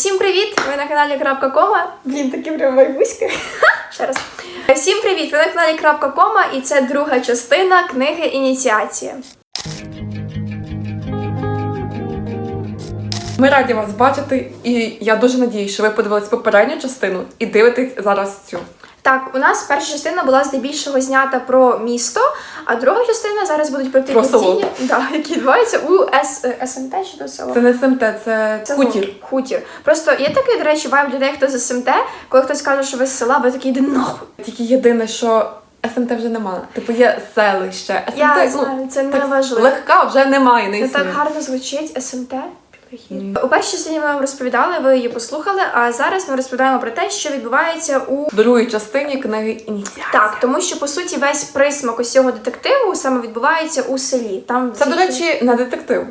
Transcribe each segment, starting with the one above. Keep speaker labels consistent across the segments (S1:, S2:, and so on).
S1: Всім привіт! Ви на каналі Крапка Кома. Блін, такі прям майбуськи. Ще раз. Всім привіт! Ви на каналі Крапка Кома, і це друга частина книги Ініціація.
S2: Ми раді вас бачити, і я дуже надію, що ви подивились попередню частину і дивитесь зараз цю.
S1: Так, у нас перша частина була здебільшого знята про місто, а друга частина зараз будуть про ті
S2: Про село.
S1: події, да, які відбуваються у С, е, СМТ чи до село.
S2: Це не СМТ, це,
S1: Це
S2: хутір.
S1: хутір. Просто є такий, до речі, вайб людей, хто з СМТ, коли хтось каже, що ви з села, ви такий йди нахуй.
S2: Тільки єдине, що СМТ вже немає. Типу є селище. СМТ,
S1: Я
S2: ну,
S1: знаю, це не важливо.
S2: Легка вже немає, не
S1: Це так
S2: існує.
S1: гарно звучить СМТ. У першій частині ми вам розповідали, ви її послухали. А зараз ми розповідаємо про те, що відбувається у
S2: другій частині книги ініціація.
S1: так, тому що по суті весь присмак усього детективу саме відбувається у селі. Там
S2: Це, до речі, не детектив.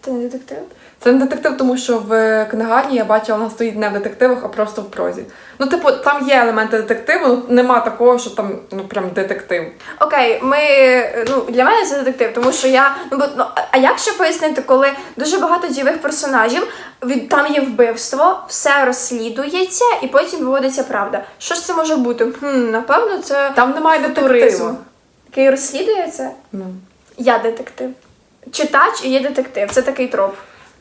S1: Це не детектив.
S2: Це не детектив, тому що в книгарні я бачила, вона стоїть не в детективах, а просто в прозі. Ну, типу, там є елементи детективу, ну нема такого, що там ну прям детектив.
S1: Окей, ми ну для мене це детектив, тому що я ну бо ну а- як ще пояснити, коли дуже багато дієвих персонажів, від там є вбивство, все розслідується і потім виводиться правда. Що ж це може бути? Хм, напевно, це
S2: Там немає детективу.
S1: який розслідує це.
S2: Ну.
S1: Я детектив. Читач і є детектив. Це такий троп.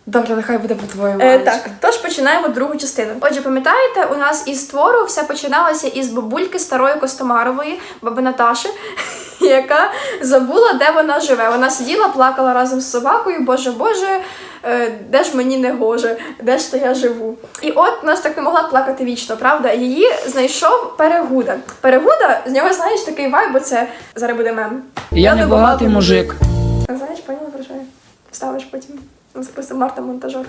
S2: Добре, нехай буде по-твоєму.
S1: Е,
S2: Анечка.
S1: так, тож починаємо другу частину. Отже, пам'ятаєте, у нас із твору все починалося із бабульки старої Костомарової, баби Наташі, яка забула, де вона живе. Вона сиділа, плакала разом з собакою. Боже, Боже, е, де ж мені не гоже, де ж то я живу. І от вона ж так не могла плакати вічно, правда? Її знайшов Перегуда. Перегуда, з нього знаєш такий вайб, бо це зараз буде мем.
S3: Я не багатий мужик.
S1: Знаєш, поняла про що я? Вставиш потім. Записав Марта монтажер.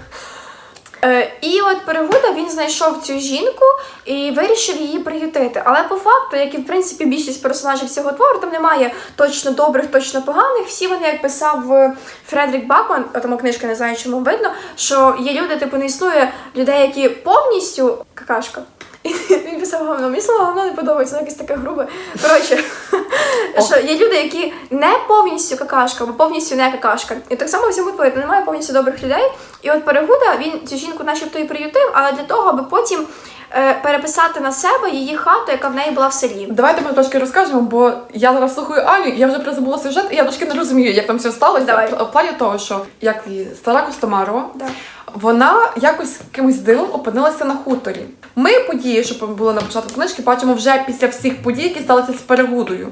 S1: Е, і от Перегуда він знайшов цю жінку і вирішив її приютити. Але по факту, як і в принципі більшість персонажів цього твору, там немає точно добрих, точно поганих. Всі вони, як писав е, Фредрік Бакман, тому книжка не знаю, чому видно, що є люди, типу, не існує людей, які повністю какашка. І він писав говно. Мені слово говно не подобається, воно якесь таке грубе. Коротше, що є люди, які не повністю какашка, або повністю не какашка. І так само в цьому немає повністю добрих людей. І от Перегуда він цю жінку начебто і приютив, але для того, аби потім е, переписати на себе її хату, яка в неї була в селі.
S2: Давайте ми трошки розкажемо, бо я зараз слухаю Алю, і я вже призабула сюжет, і я трошки не розумію, як там все сталося.
S1: Давай.
S2: В плані того, що як її стара Костомарова,
S1: Да.
S2: Вона якось якимось дивом опинилася на хуторі. Ми події, що були на початку книжки, бачимо вже після всіх подій, які сталися з перегудою.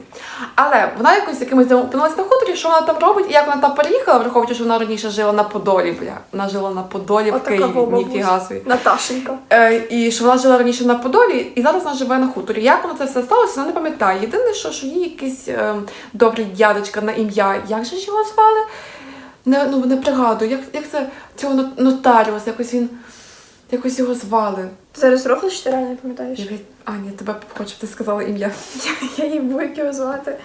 S2: Але вона якось якимось дивом опинилася на хуторі, що вона там робить, і як вона там переїхала, враховуючи, що вона раніше жила на Подолі, бля. Вона жила на Подолі в Києві, ніфіга собі.
S1: Наташенька.
S2: Е, і що вона жила раніше на Подолі, і зараз вона живе на хуторі. Як воно це все сталося, вона не пам'ятає. Єдине, що, що її якийсь е, добрий дядечка на ім'я. Як же ж його звали? Не, ну, не пригадую, як, як це цього нот- нотаріуса, якось він якось його звали.
S1: Ти зараз рофлиш, чи реально не пам'ятаєш?
S2: Я, а, ні, тебе хочу, ти сказала ім'я.
S1: Я їй буду як його звати.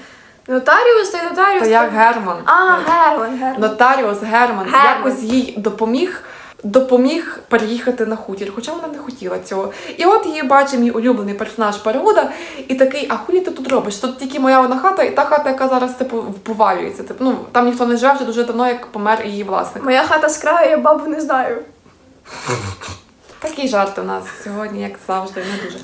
S1: Нотаріус та нотаріус.
S2: Та як Герман.
S1: А, Герман, Герман.
S2: Нотаріус Герман,
S1: Герман.
S2: якось їй допоміг. Допоміг переїхати на хутір, хоча вона не хотіла цього. І от її бачить мій улюблений персонаж Перегуда, і такий, а хулі ти тут робиш? Тут тільки моя одна хата, і та хата, яка зараз типу вповалюється. Типу, ну там ніхто не живе вже дуже давно, як помер її власник.
S1: Моя хата з краю, я бабу не знаю.
S2: Такий жарт у нас сьогодні, як завжди, не дуже.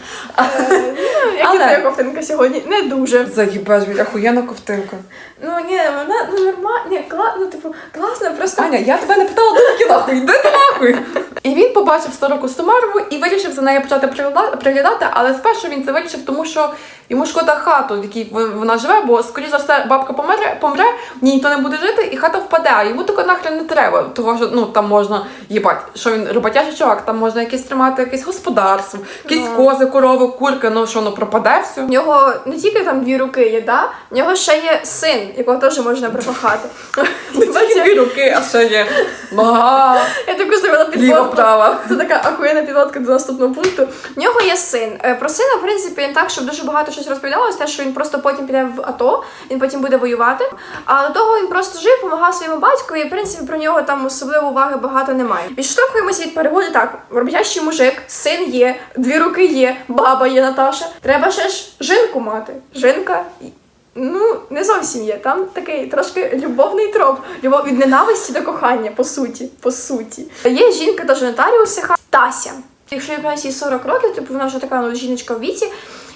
S1: Як
S2: Але-
S1: твоя ковтинка сьогодні? Не дуже.
S2: Заїбеш, блядь, охуєнна ковтинка.
S1: Ну ні, вона ну нормально, ні, кла, ну типу, класно, просто
S2: Аня, я тебе не питала, ти нахуй, йди ти нахуй. І він побачив стару Костомарову і вирішив за нею почати приглядати, але спершу він це вирішив, тому що йому шкода хату, в якій вона живе, бо, скоріш за все, бабка помре, помре, в ній ніхто не буде жити, і хата впаде. А йому тако нахрен не треба, того що ну там можна їбать, що він роботяжий чувак, там можна якесь тримати якесь господарство, якісь
S1: Ну.
S2: кози, корови, курки, ну що ну пропаде все.
S1: в нього не тільки там дві руки є, да? В нього ще є син, якого теж можна прикохати.
S2: Не тільки дві руки, а ще є нога,
S1: Я таку зробила підводку. Це така ахуєнна підводка до наступного пункту. В нього є син. Е, Про сина, в принципі, не так, щоб дуже багато щось розповідалося, те, що він просто потім піде в АТО, він потім буде воювати. А до того він просто жив, допомагав своєму батькові, і в принципі про нього там особливо уваги багато немає. Відштовхуємося від перегоду так: роботящий мужик, син є, дві руки є, баба є Наташа. Треба ще ж жінку мати. Жінка. Ну, не зовсім є. Там такий трошки любовний троп. Любов від ненависті до кохання, по суті. По суті. Є жінка, теж нотаріуси. Тася. Якщо я їй 40 років, типу вона вже така ну, жіночка в віці.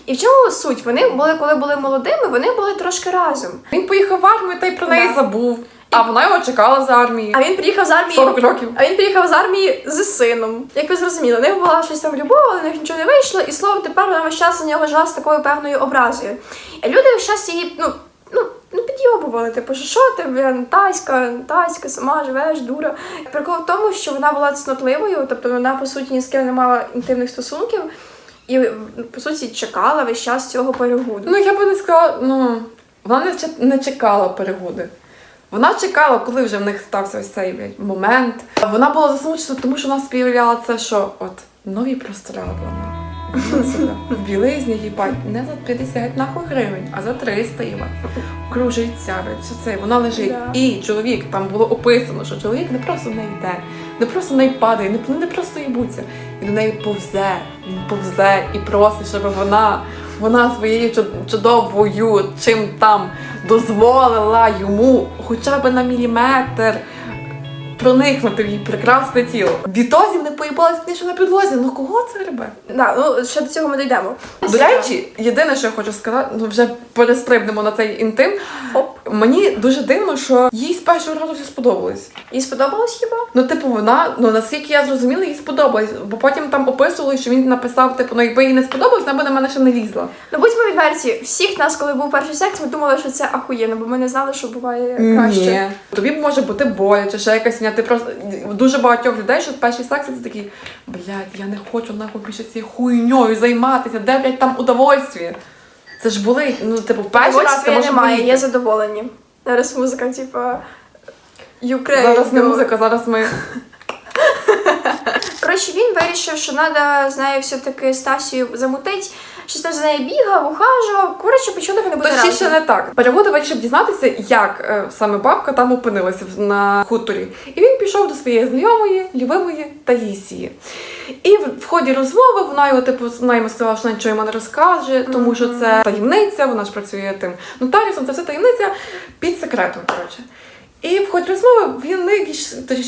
S1: І в чому суть? Вони були, коли були молодими, вони були трошки разом.
S2: Він поїхав в армію та й про неї
S1: Да.
S2: забув. А вона його чекала з армії.
S1: А він приїхав з армії.
S2: 40 років.
S1: А він приїхав з армії з сином. Як ви зрозуміли, у них була щось там любов, у них нічого не вийшло, і слово тепер вона весь час на нього жила з такою певною образою. І люди весь час її, ну, ну, ну підйобували, типу, що що ти, блін, таська, таська, сама живеш, дура. Прикол в тому, що вона була цнотливою, тобто вона, по суті, ні з ким не мала інтимних стосунків. І по суті чекала весь час цього перегоду.
S2: Ну я би не сказала, ну вона не чекала перегоди. Вона чекала, коли вже в них стався ось цей блядь, момент. Вона була засмучена, тому що вона співляла це, що от нові простирадло. В білизні їбать не за 50 нахуй гривень, а за 300 їбать. Кружиться, все це, вона лежить.
S1: Да.
S2: І чоловік там було описано, що чоловік не просто в неї йде, не просто в неї падає, не, не просто їбуться. Він до неї повзе, він повзе і просить, щоб вона, вона своєю чуд- чудовою чим там дозволила йому хоча б на міліметр проникнути в її прекрасне тіло. Відтоді не поїбалась ніж на підлозі. Ну кого це ребе?
S1: Да, ну ще до цього ми дійдемо.
S2: До речі, єдине, що я хочу сказати, ну вже перестрибнемо на цей інтим.
S1: Хоп.
S2: Мені дуже дивно, що їй з першого разу все сподобалось.
S1: Їй сподобалось хіба?
S2: Ну, типу, вона, ну наскільки я зрозуміла, їй сподобалось. Бо потім там описували, що він написав, типу, ну якби їй не сподобалось, вона б на мене ще не лізла.
S1: Ну будьмо відверті, всіх нас, коли був перший секс, ми думали, що це ахуєнно, бо ми не знали, що буває краще.
S2: Ні. Тобі може бути боляче, ще якась ня. Ти просто дуже багатьох людей, що перший секс це такі, блядь, я не хочу нахуй більше цією хуйньою займатися. Де, блядь, там удовольствие? Це ж болить. Ну, типу, перший раз це може
S1: немає, є задоволення. Зараз музика, типа. Ukraine.
S2: Зараз не музика, зараз ми.
S1: Коротше, він вирішив, що треба з нею все-таки Стасію замутить. Щось там за нею бігав, ухажував. Коротше, почали вони бути разом.
S2: не так. Перегоди вирішив дізнатися, як е, саме бабка там опинилася на хуторі. І він пішов до своєї знайомої, любимої Таїсії. І в, ході розмови вона його типу вона йому сказала, що нічого йому не розкаже, тому що це таємниця, вона ж працює тим нотаріусом, це все таємниця під секретом. Коротше. І в ході розмови він не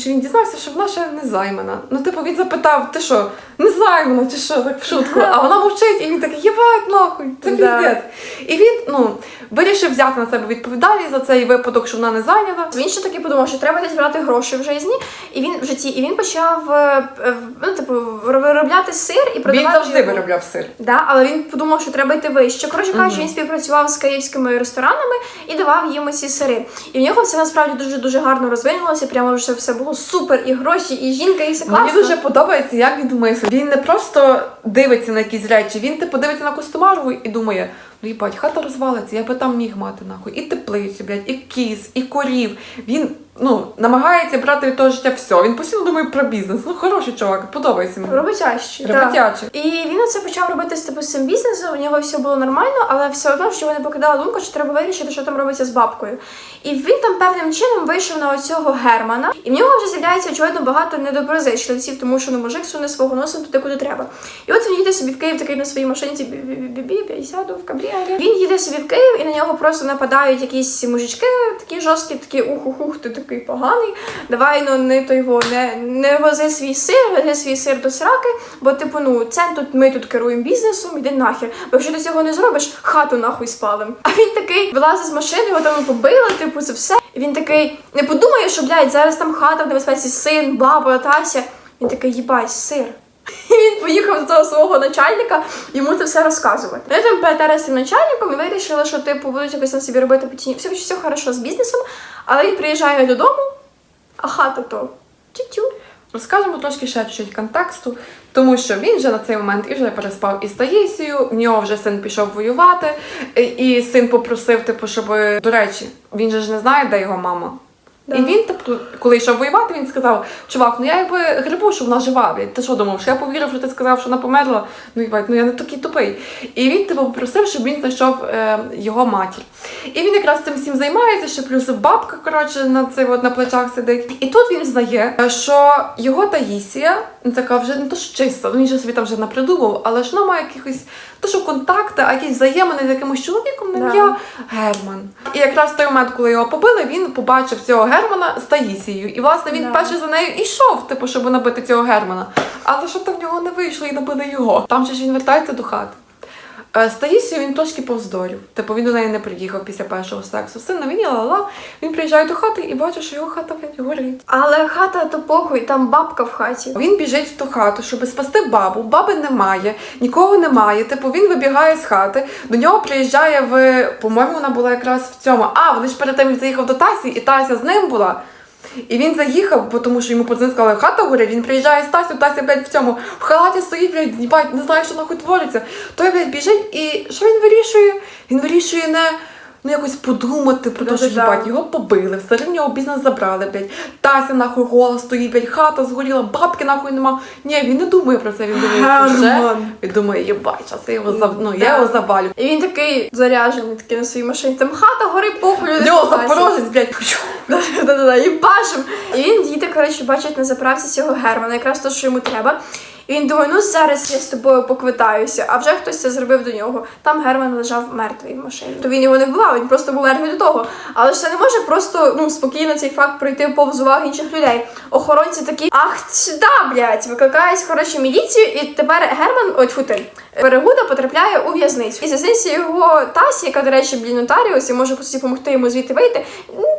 S2: він дізнався, що вона ще не займана. Ну, типу, він запитав, ти що, не займана, чи що, так в шутку. А вона мовчить, і він такий, єбать нахуй, це піздець. І він ну, вирішив взяти на себе відповідальність за цей випадок, що вона не зайнята.
S1: Він ще таки подумав, що треба десь брати гроші в житті, і він в житті, і він почав е, е, ну, типу, виробляти сир і продавати.
S2: Він завжди
S1: його.
S2: виробляв сир.
S1: Да, але він подумав, що треба йти вище. Коротше кажучи, він співпрацював з київськими ресторанами і давав їм ці сири. І в нього все насправді дуже дуже гарно розвинулося. Прямо вже все було супер, і гроші, і жінка, і все класно.
S2: Мені дуже подобається, як він мислить. Він не просто дивиться на якісь речі, він типу дивиться на костюмарву і думає. Ну, їбать, хата розвалиться, я би там міг мати нахуй і теплицю, блядь, і кіз, і корів. Він ну намагається брати від того життя все. Він постійно думає про бізнес. Ну хороший чувак, подобається мені.
S1: Роботящий.
S2: Роботячий.
S1: І він оце почав робити з типу з цим бізнесом, у нього все було нормально, але все одно що його не покидала думка, що треба вирішити, що там робиться з бабкою. І він там певним чином вийшов на оцього Германа, і в нього вже з'являється очевидно багато недоброзичливців, тому що ну мужик суне свого носом туди, куди треба. І от він їде собі в Київ такий на своїй машинці бі-бі-бі, я сяду в кабріолі. Він їде собі в Київ, і на нього просто нападають якісь мужички, такі жорсткі, такі ух-ух-ух, ти такий поганий. Давай ну не то його, не, не вози свій сир, вези свій сир до сраки, бо типу, ну це тут ми тут керуємо бізнесом, іди нахер. Бо якщо ти цього не зробиш, хату нахуй спалим. А він такий вилазить з машини, його там побили, типу, це все. І він такий не подумає, що блядь, зараз там хата в небезпеці, син, баба, Тася. Він такий, їбать, сир. І він поїхав до того свого начальника йому це все розказувати. Вони там перетерли з начальником і вирішили, що типу будуть якось там собі робити потім. Все, все хорошо з бізнесом, але він приїжджає додому, а хата то тю-тю.
S2: Розкажемо трошки ще чуть контексту, тому що він вже на цей момент і вже переспав із Таїсією, в нього вже син пішов воювати, і син попросив, типу, щоб. До речі, він же ж не знає, де його мама.
S1: Да.
S2: І він, тобто, коли йшов воювати, він сказав: Чувак, ну я якби грибу, що вона жива. Блядь. Ти що думав, що я повірив, що ти сказав, що вона померла? Ну їбать, ну я не такий тупий. І він типу попросив, щоб він знайшов е, його матір. І він якраз цим всім займається, що плюс бабка, коротше, на цей от на плечах сидить. І тут він знає, що його Таїсія, ну, така вже не то що чиста, ну він же собі там вже напридумав, але ж вона має якихось то, що контакти, а якісь взаємини з якимось чоловіком на
S1: Да.
S2: ім'я Герман. І якраз в той момент, коли його побили, він побачив цього Германа. Германа з Таїсією. І власне він
S1: Да.
S2: перше за нею ішов, типу, щоб набити цього Германа. Але що то в нього не вийшло і набили його. Там же ж він вертається до хати. Е, З Таїсією він трошки повздорів. Типу він до неї не приїхав після першого сексу. Син на війні, ла-ла. Він приїжджає до хати і бачить, що його хата блядь, горить.
S1: Але хата то похуй, там бабка в хаті.
S2: Він біжить в ту хату, щоб спасти бабу. Баби немає, нікого немає. Типу він вибігає з хати. До нього приїжджає в, по-моєму, вона була якраз в цьому. А, вони ж перед тим заїхав до Тасі, і Тася з ним була. І він заїхав, тому що йому подзвонили, хата горить, він приїжджає Стасю, Тасю, Тася, блядь, в цьому, в халаті стоїть, блядь, не знає, що нахуй твориться. Той, блядь, біжить, і що він вирішує? Він вирішує не ну якось подумати про те, що їбать, його побили, все в нього бізнес забрали, блядь. Тася нахуй голос стоїть, блядь, хата згоріла, бабки нахуй нема. Ні, він не думає про це, він думає, вже. Він думає, їбать, зараз я його зав... ну,
S1: Да.
S2: я його завалю.
S1: І він такий заряджений, такий на своїй машині. Там хата горить похуй.
S2: Нього запорожець, блядь.
S1: Да-да-да, і він їде, коротше, бачить на заправці цього Германа, якраз то, що йому треба. І він думає, ну зараз я з тобою поквитаюся, а вже хтось це зробив до нього. Там Герман лежав мертвий в машині. То він його не вбивав, він просто був мертвий до того. Але ж це не може просто ну спокійно цей факт пройти повз уваги інших людей. Охоронці такі, ах, да, блядь, викликають коротше міліцію, і тепер Герман, ой, тьфу ти, Перегуда потрапляє у в'язницю. І в'язниці його Тасі, яка, до речі, блін, нотаріус, і може допомогти йому звідти вийти.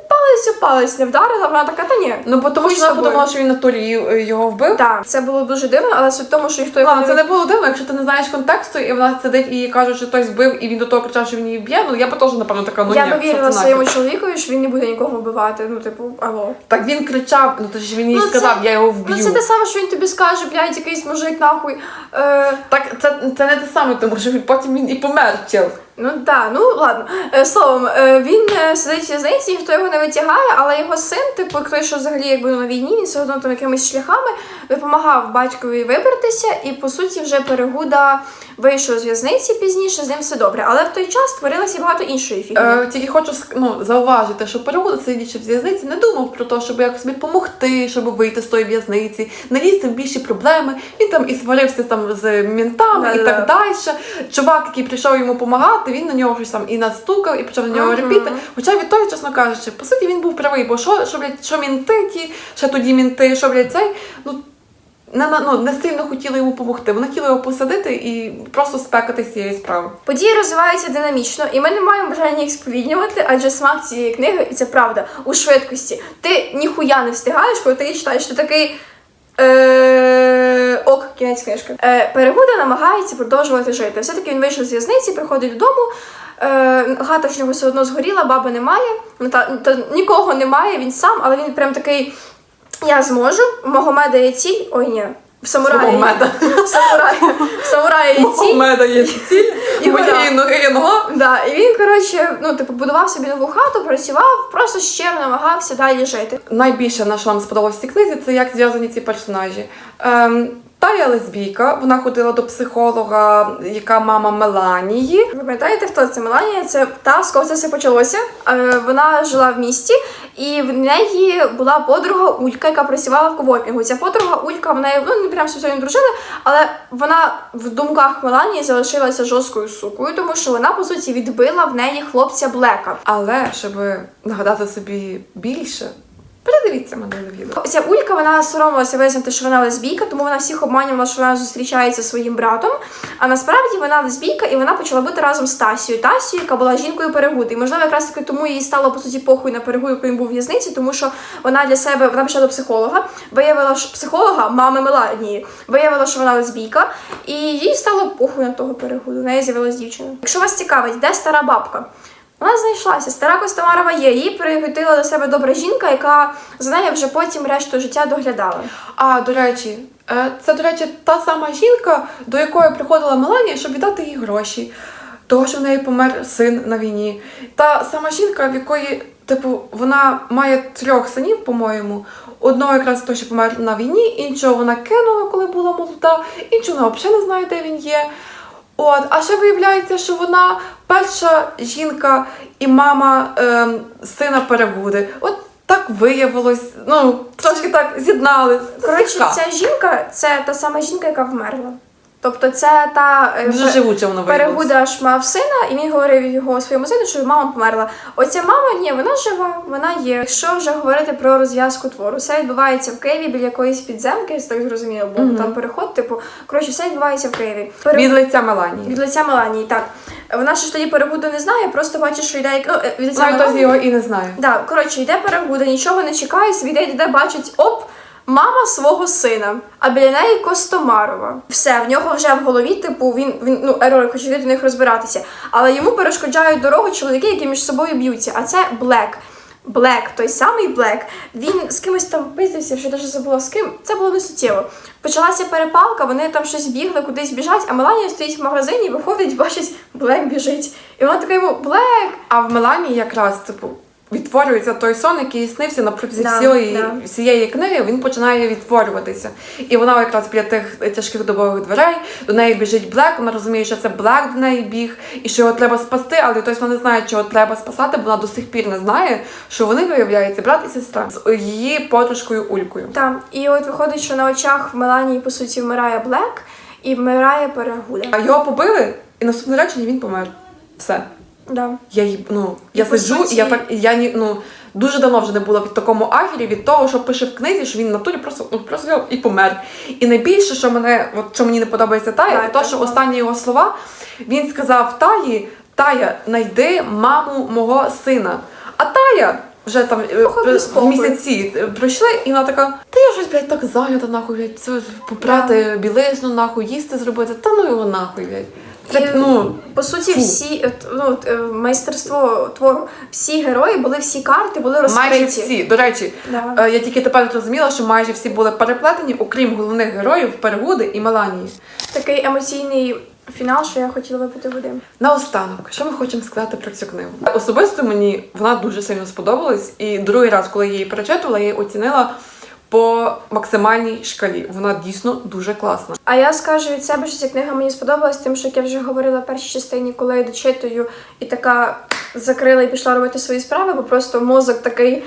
S1: Палець у палець не вдарила, вона така, та ні.
S2: Ну, бо тому що вона подумала, що він на турі його вбив.
S1: Так, це було дуже дивно, але суть в тому, що ніхто його
S2: Ладно, це не було дивно, якщо ти не знаєш контексту, і вона сидить і каже, що хтось збив, і він до того кричав, що він її б'є. Ну я б теж, напевно, така, ну
S1: Я
S2: ні,
S1: вірила своєму чоловікові, що він не буде нікого вбивати. Ну, типу, алло.
S2: Так він кричав, ну то ж він їй
S1: Ну, це-
S2: сказав, я його
S1: Ну
S2: вб'ю.
S1: це те саме, що він тобі скаже, блядь, якийсь мужик нахуй. Е,
S2: Так, це, це не те саме, тому що потім він і помер чел.
S1: Ну да, ну ладно. Е, словом, е, він е, сидить в в'язниці, ніхто його не витягає, але його син, типу, той, що взагалі якби на війні, він все одно там якимись шляхами допомагав батькові вибратися, і по суті вже перегуда вийшов з в'язниці пізніше, з ним все добре. Але в той час творилося багато іншої фігні.
S2: Е, тільки хочу ну, зауважити, що перегода сидячи в в'язниці, не думав про те, щоб якось допомогти, щоб вийти з тої в'язниці, не лізти в більші проблеми. Він там і сварився там з ментами і
S1: Да-да-да.
S2: так далі. Чувак, який прийшов йому допомагати, він на нього щось там і настукав, і почав на нього
S1: Мгм.
S2: репіти. Хоча від того, чесно кажучи, по суті, він був правий, бо що, що, блядь, що мінти ті, ще тоді мінти, що, блядь, цей, ну. Не, ну, не сильно хотіли йому допомогти. Вони хотіли його посадити і просто спекати з цієї справи.
S1: Події розвиваються динамічно, і ми не маємо бажання їх сповільнювати, адже смак цієї книги, і це правда, у швидкості. Ти ніхуя не встигаєш, коли ти її читаєш. Ти такий. Е, ок, кінець книжки. Е, Перегуда намагається продовжувати жити. Все-таки він вийшов з в'язниці, приходить додому. Е, хата ж нього все одно згоріла, баби немає. Ну, та, та, нікого немає, він сам, але він прям такий. Я зможу, мого меда є ціль. Ой, ні. В самураї.
S2: Магомеда.
S1: В самураї, ціль.
S2: У є ціль,
S1: І
S2: моєї ноги нога.
S1: Да, і він, коротше, ну, типу, будував собі нову хату, працював, просто щиро намагався далі жити.
S2: Найбільше на що нам сподобалось в цій книзі, це як зв'язані ці персонажі. Ем, Тая лесбійка, вона ходила до психолога, яка мама Меланії.
S1: Ви пам'ятаєте, хто це Меланія? Це та, з кого це все почалося. Е, вона жила в місті, і в неї була подруга Улька, яка працювала в ковопінгу. Ця подруга Улька, вона ну, не прям сьогодні дружили, але вона в думках Меланії залишилася жорсткою сукою, тому що вона, по суті, відбила в неї хлопця Блека.
S2: Але щоб нагадати собі більше, передивіться мене відео.
S1: Ця Улька вона соромилася визнати, що вона лесбійка, тому вона всіх обманювала, що вона зустрічається зі своїм братом. А насправді вона лесбійка, і вона почала бути разом з Тасією. Тасією, яка була жінкою перегуди. І можливо, якраз таки тому їй стало по суті похуй на перегуду, коли він був в в'язниці, тому що вона для себе вона пішла до психолога, виявила що психолога, мами Меланії, виявила, що вона лесбійка, і їй стало похуй на того перегуду. У неї з'явилась дівчина. Якщо вас цікавить, де стара бабка? Вона знайшлася. Стара Костомарова є. Її приготила до себе добра жінка, яка за нею вже потім решту життя доглядала.
S2: А, до речі, е, це, до речі, та сама жінка, до якої приходила Меланія, щоб віддати їй гроші. Того, що в неї помер син на війні. Та сама жінка, в якої, типу, вона має трьох синів, по-моєму. Одного якраз той, що помер на війні, іншого вона кинула, коли була молода, іншого вона взагалі не знає, де він є. От, а ще виявляється, що вона перша жінка і мама ем, сина перегуди. От так виявилось, ну, трошки так з'єднались.
S1: Коротше, ця жінка це та сама жінка, яка вмерла. Тобто це та е,
S2: Дуже воно виявилося.
S1: Перегуда ж мав сина, і він говорив його своєму сину, що мама померла. Оця мама, ні, вона жива, вона є. Якщо вже говорити про розв'язку твору, все відбувається в Києві біля якоїсь підземки, я так зрозуміла, бо
S2: Мгм.
S1: там переход, типу, коротше, все відбувається в Києві. Пере-
S2: Від лиця Меланії.
S1: Від лиця Меланії, так. Вона ж тоді перегуду не знає, просто бачить, що йде як- ну, е, від лиця Меланії.
S2: його і не знає.
S1: Да, коротше, йде перегуда, нічого не чекає, собі йде, йде, бачить, оп, мама свого сина, а біля неї Костомарова. Все, в нього вже в голові, типу, він, він ну, ерор, хоче до них розбиратися. Але йому перешкоджають дорогу чоловіки, які між собою б'ються. А це Блек. Блек, той самий Блек, він з кимось там пиздився, що навіть забула з ким. Це було не суттєво. Почалася перепалка, вони там щось бігли, кудись біжать, а Меланія стоїть в магазині, виходить, бачить, Блек біжить. І вона така йому Блек,
S2: А в Меланії якраз типу відтворюється той сон, який снився на протязі
S1: Да,
S2: всієї,
S1: да.
S2: всієї книги, він починає відтворюватися. І вона якраз біля тих тяжких добових дверей, до неї біжить Блек, вона розуміє, що це Блек до неї біг, і що його треба спасти, але тобто вона не знає, чого треба спасати, бо вона до сих пір не знає, що вони виявляються брат і сестра з її подружкою Улькою.
S1: Так, і от виходить, що на очах в Меланії, по суті, вмирає Блек і вмирає Перегуля.
S2: А його побили, і наступне речення він помер. Все.
S1: Да.
S2: Я їй, ну, я сиджу, і я так, я ні, ну, дуже давно вже не була в такому агірі від того, що пише в книзі, що він в натурі просто, ну, просто взяв і помер. І найбільше, що мене, от що мені не подобається Тая,
S1: Так,
S2: це те,
S1: так,
S2: що
S1: так.
S2: останні його слова він сказав Таї, Тая, найди маму мого сина. А Тая. Вже там е,
S1: Слухай, без
S2: місяці е, пройшли, і вона така, та я щось, блядь, так зайнята, нахуй, блядь, це ж попрати білизну, нахуй, їсти зробити, та ну його нахуй, блядь. Це, ну,
S1: По суті, всі ну, е, майстерство твору, всі герої були, всі карти були розкриті.
S2: Майже всі. До речі,
S1: Да.
S2: е, я тільки тепер зрозуміла, що майже всі були переплетені, окрім головних героїв Перегуди і Меланії.
S1: Такий емоційний фінал, що я хотіла випити води.
S2: Наостанок, що ми хочемо сказати про цю книгу? Особисто мені вона дуже сильно сподобалась, і другий раз, коли я її перечитувала, я її оцінила по максимальній шкалі. Вона дійсно дуже класна.
S1: А я скажу від себе, що ця книга мені сподобалась, тим, що як я вже говорила в першій частині, коли я дочитую і така закрила і пішла робити свої справи, бо просто мозок такий.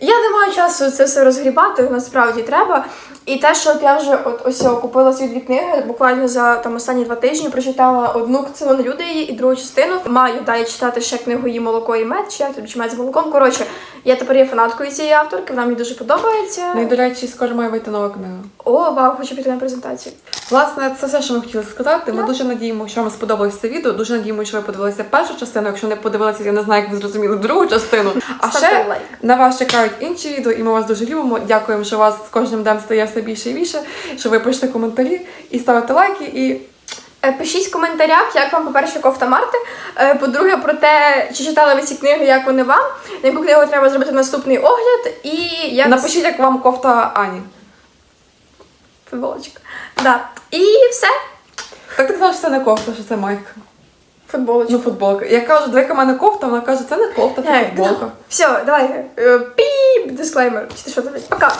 S1: Я не маю часу це все розгрібати, насправді треба. І те, що от я вже от ось купила ці дві книги, буквально за там останні два тижні прочитала одну це люди її і другу частину. Маю далі читати ще книгу її молоко і мед, чи як тобі мед з молоком. Коротше, я тепер є фанаткою цієї авторки, вона мені дуже подобається.
S2: Ну і до речі, скоро має вийти нова книга.
S1: О, вау, хочу піти на презентацію.
S2: Власне, це все, що ми хотіли сказати. Ми дуже надіємося, що вам сподобалось це відео. Дуже надіємося, що ви подивилися першу частину. Якщо не подивилися, я не знаю, як ви зрозуміли другу частину. А
S1: Ставте
S2: ще
S1: лайк.
S2: на вас чекають інші відео, і ми вас дуже любимо. Дякуємо, що вас з кожним днем стає все більше і більше. Що ви пишете коментарі і ставите лайки. І
S1: Пишіть в коментарях, як вам, по-перше, кофта Марти. Е, По-друге, про те, чи читали ви ці книги, як вони вам, на яку книгу треба зробити наступний огляд, і як
S2: напишіть, як вам кофта Ані.
S1: футболочка. Да. І все.
S2: Так ти казала, що це не кофта, що це майка.
S1: Футболочка.
S2: Ну, футболка. Я кажу, в мене кофта, вона каже, це не кофта, це
S1: Е,
S2: футболка.
S1: Все, давай. Е, Піп, дисклеймер. Чи ти що тобі? Пока.